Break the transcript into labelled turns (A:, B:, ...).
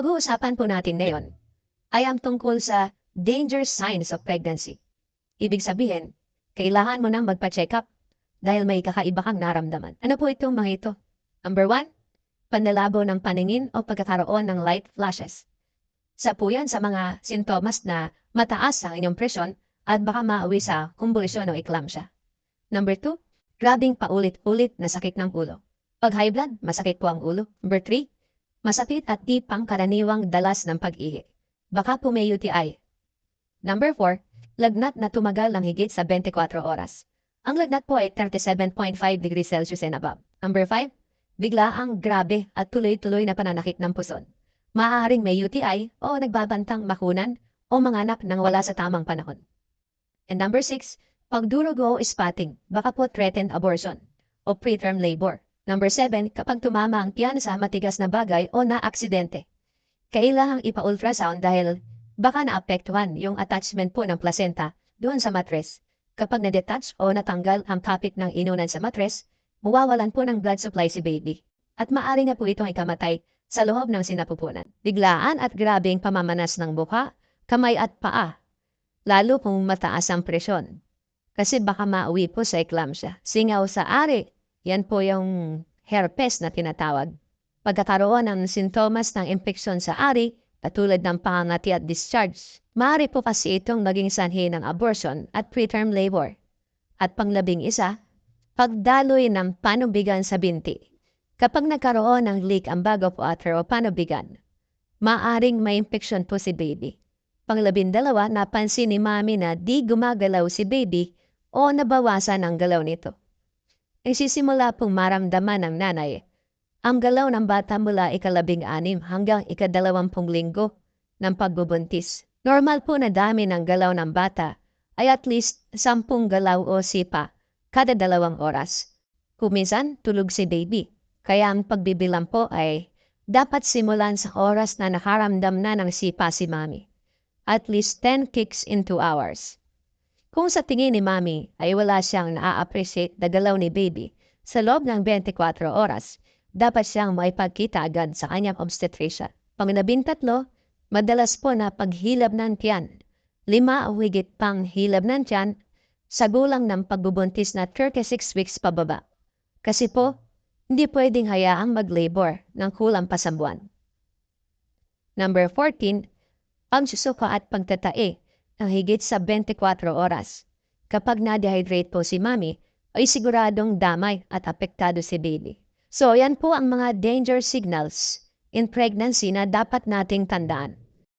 A: pag-uusapan po natin ngayon ay ang tungkol sa danger signs of pregnancy. Ibig sabihin, kailangan mo nang magpa-check up dahil may kakaiba kang naramdaman. Ano po itong mga ito? Number one, panlalabo ng paningin o pagkakaroon ng light flashes. Sa po yan sa mga sintomas na mataas ang inyong presyon at baka mauwi sa kumbulisyon o eclampsia. Number two, grabing paulit-ulit na sakit ng ulo. Pag high blood, masakit po ang ulo. Number three, masakit at di pangkaraniwang dalas ng pag-ihi. Baka po may UTI. Number four, lagnat na tumagal ng higit sa 24 oras. Ang lagnat po ay 37.5 degrees Celsius and above. Number five, bigla ang grabe at tuloy-tuloy na pananakit ng puson. Maaaring may UTI o nagbabantang makunan o manganak nang wala sa tamang panahon. And number six, pagdurugo o spotting, baka po threatened abortion o preterm labor. Number seven, kapag tumama ang tiyan sa matigas na bagay o na-aksidente. Kailangang ipa-ultrasound dahil baka naapektuhan yung attachment po ng placenta doon sa matres. Kapag na-detach o natanggal ang topic ng inunan sa matres, mawawalan po ng blood supply si baby. At maaari na po itong ikamatay sa loob ng sinapupunan. Biglaan at grabing pamamanas ng buka, kamay at paa, lalo kung mataas ang presyon. Kasi baka mauwi po sa eclampsia. Singaw sa ari, yan po yung herpes na tinatawag. Pagkakaroon ng sintomas ng impeksyon sa ari, katulad ng pangangati at discharge, maaari po kasi itong maging sanhi ng abortion at preterm labor. At panglabing isa, pagdaloy ng panubigan sa binti. Kapag nagkaroon ng leak ang bag of water o panubigan, maaring may impeksyon po si baby. Panglabindalawa, napansin ni mami na di gumagalaw si baby o nabawasan ang galaw nito. Nagsisimula pong maramdaman ng nanay ang galaw ng bata mula ikalabing anim hanggang ikadalawampung linggo ng pagbubuntis. Normal po na dami ng galaw ng bata ay at least sampung galaw o sipa kada dalawang oras. Kumisan, tulog si baby. Kaya ang pagbibilang po ay dapat simulan sa oras na nakaramdam na ng sipa si mami. At least 10 kicks in 2 hours. Kung sa tingin ni mami ay wala siyang na-appreciate na galaw ni baby sa loob ng 24 oras, dapat siyang maipagkita agad sa kanyang obstetrician. Panginabing tatlo, madalas po na paghilab ng tiyan. Lima o higit pang hilab ng tiyan sa gulang ng pagbubuntis na 36 weeks pababa. Kasi po, hindi pwedeng hayaang mag-labor ng kulang pa sa buwan. Number 14, pagsusuka at pagtatae ng higit sa 24 oras. Kapag na-dehydrate po si mami, ay siguradong damay at apektado si baby. So, yan po ang mga danger signals in pregnancy na dapat nating tandaan.